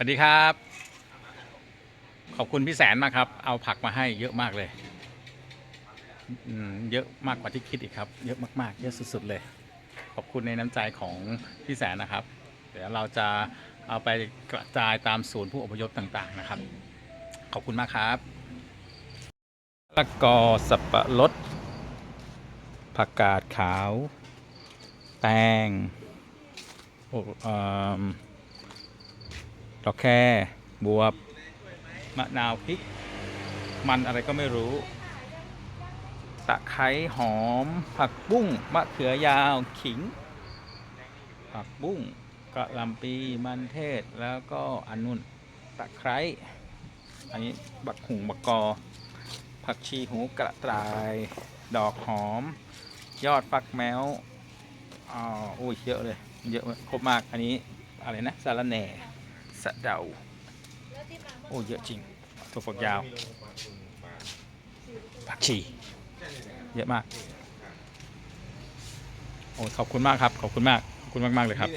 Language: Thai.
สวัสดีครับ ขอบคุณพี่แสนมากครับ เอาผักมาให้เยอะมากเลยเยอะมากกว่าที่คิดอีกครับ เยอะมากๆ เยอะสุดๆเลย ขอบคุณในน้ำใจของพี่แสนนะครับ เดี๋ยวเราจะเอาไปกระจายตามศูนย์ผู้อพยพต่างๆนะครับ ขอบคุณมากครับละกอสับปะรดผักกาดขาว แตงโอ้ อิ่มดอกแคบวบมะนาวพริก มันอะไรก็ไม่รู้ ตะไคร้หอม ผักบุ้งมะเขือยาวขิง ผักบุ้งกระหลำปีมันเทศแล้วก็อันนุ่นตะไคร้อันนี้บักหุงบักกอ ผักชีหูกระต่าย ดอกหอม ยอดฟักแมวอ๋อโอ้ยเยอะเลย เยอะมากครบมากอันนี้อะไรนะสาระแหน่ สะเดาโอ้เยอะจริงถั่วฝักยาวผักชีเยอะมากโอ้ขอบคุณมากครับ ขอบคุณมากขอบคุณมาก ๆ เลยครับ